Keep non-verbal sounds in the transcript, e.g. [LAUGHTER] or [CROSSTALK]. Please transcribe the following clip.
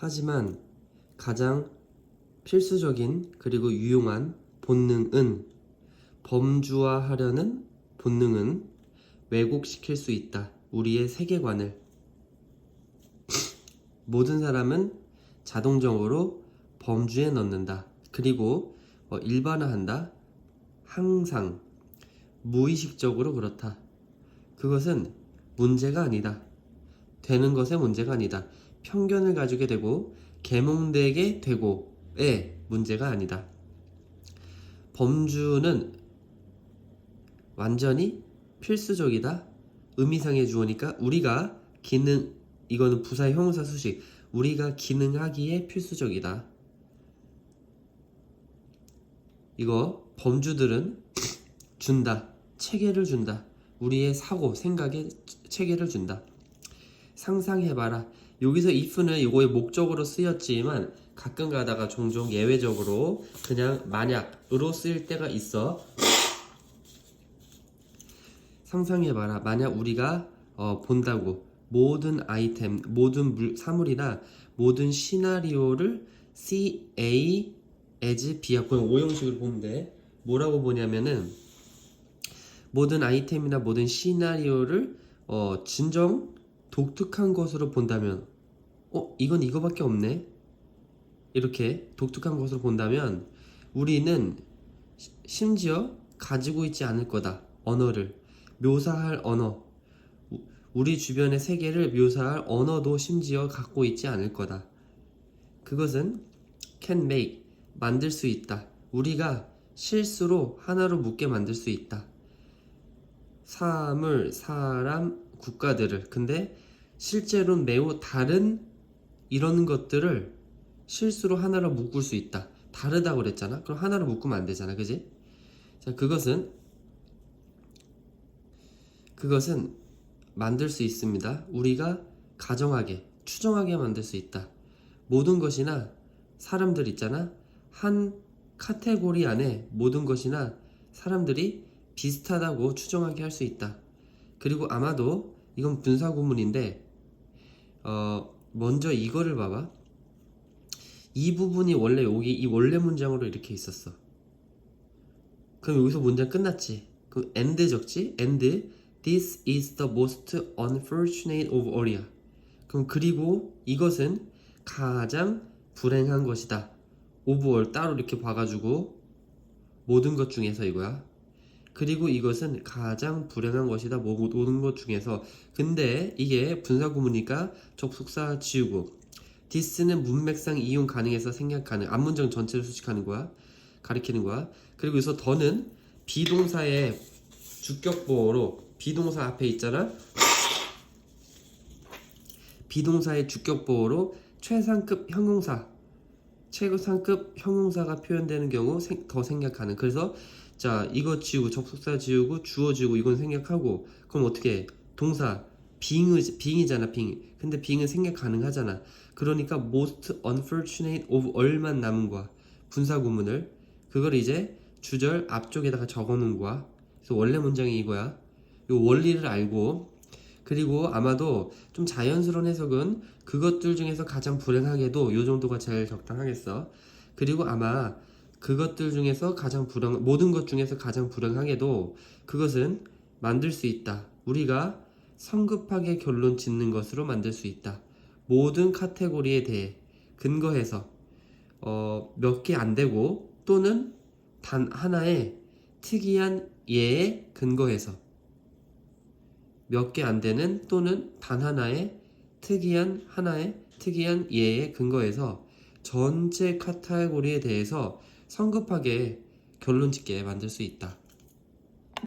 하지만 가장 필수적인 그리고 유용한 본능은 범주화하려는 본능은 왜곡시킬 수 있다. 우리의 세계관을 [LAUGHS] 모든 사람은 자동적으로 범주에 넣는다. 그리고 어, 일반화한다. 항상 무의식적으로 그렇다. 그것은 문제가 아니다. 되는 것의 문제가 아니다. 편견을 가지게 되고 계몽되게 되고의 문제가 아니다. 범주는 완전히 필수적이다. 의미상의 주어니까 우리가 기능 이거는 부사의 형용사 수식 우리가 기능하기에 필수적이다. 이거 범주들은 준다. 체계를 준다. 우리의 사고, 생각에 체계를 준다. 상상해봐라. 여기서 if는 이거의 목적으로 쓰였지만 가끔 가다가 종종 예외적으로 그냥 만약으로 쓰일 때가 있어. 상상해봐라. 만약 우리가 어, 본다고 모든 아이템, 모든 물, 사물이나 모든 시나리오를 C, A, as, B야. 그냥 오형식으로 보면 돼. 뭐라고 보냐면은 모든 아이템이나 모든 시나리오를 어, 진정 독특한 것으로 본다면 어 이건 이거밖에 없네? 이렇게 독특한 것으로 본다면 우리는 시- 심지어 가지고 있지 않을 거다. 언어를 묘사할 언어. 우- 우리 주변의 세계를 묘사할 언어도 심지어 갖고 있지 않을 거다. 그것은 can make 만들 수 있다. 우리가 실수로 하나로 묶게 만들 수 있다. 사물, 사람, 국가들을. 근데 실제로는 매우 다른 이런 것들을 실수로 하나로 묶을 수 있다. 다르다고 그랬잖아. 그럼 하나로 묶으면 안 되잖아. 그지? 자, 그것은 그것은 만들 수 있습니다. 우리가 가정하게, 추정하게 만들 수 있다. 모든 것이나 사람들 있잖아. 한 카테고리 안에 모든 것이나 사람들이 비슷하다고 추정하게 할 수 있다. 그리고 아마도 이건 분사 구문인데 어 먼저 이거를 봐봐. 이 부분이 원래 여기 이 원래 문장으로 이렇게 있었어. 그럼 여기서 문장 끝났지. 그럼 and 적지? and this is the most unfortunate of all이야. 그럼 그리고 이것은 가장 불행한 것이다. all 따로 이렇게 봐가지고 모든 것 중에서 이거야. 그리고 이것은 가장 불행한 것이다. 뭐, 모든 것 중에서. 근데 이게 분사 구문이니까 접속사 지우고 this는 문맥상 이용 가능해서 생략 가능. 앞문장 전체를 수식하는 거야. 가리키는 거야. 그리고 여기서 더는 비동사의 주격보어로 비동사 앞에 있잖아. 비동사의 주격보어로 최상급 형용사 최상급 형용사가 표현되는 경우 생- 더 생략하는 그래서 자 이거 지우고 접속사 지우고 주어 지우고 이건 생략하고 그럼 어떻게 해? 동사 빙의 빙이잖아 빙. 근데 빙은 생략 가능하잖아. 그러니까 most unfortunate of all만 남은 거야. 분사 구문을. 그걸 이제 주절 앞쪽에다가 적어 놓은 거야. 그래서 원래 문장이 이거야. 요 원리를 알고. 그리고 아마도 좀 자연스러운 해석은 그것들 중에서 가장 불행하게도 요 정도가 제일 적당하겠어. 그리고 아마 그것들 중에서 가장 불행 모든 것 중에서 가장 불행하게도 그것은 만들 수 있다. 우리가 성급하게 결론 짓는 것으로 만들 수 있다. 모든 카테고리에 대해 근거해서 어, 몇 개 안 되고 또는 단 하나의 특이한 예에 근거해서 몇 개 안 되는 또는 단 하나의 특이한 하나의 특이한 예에 근거해서 전체 카테고리에 대해서 성급하게 결론 짓게 만들 수 있다.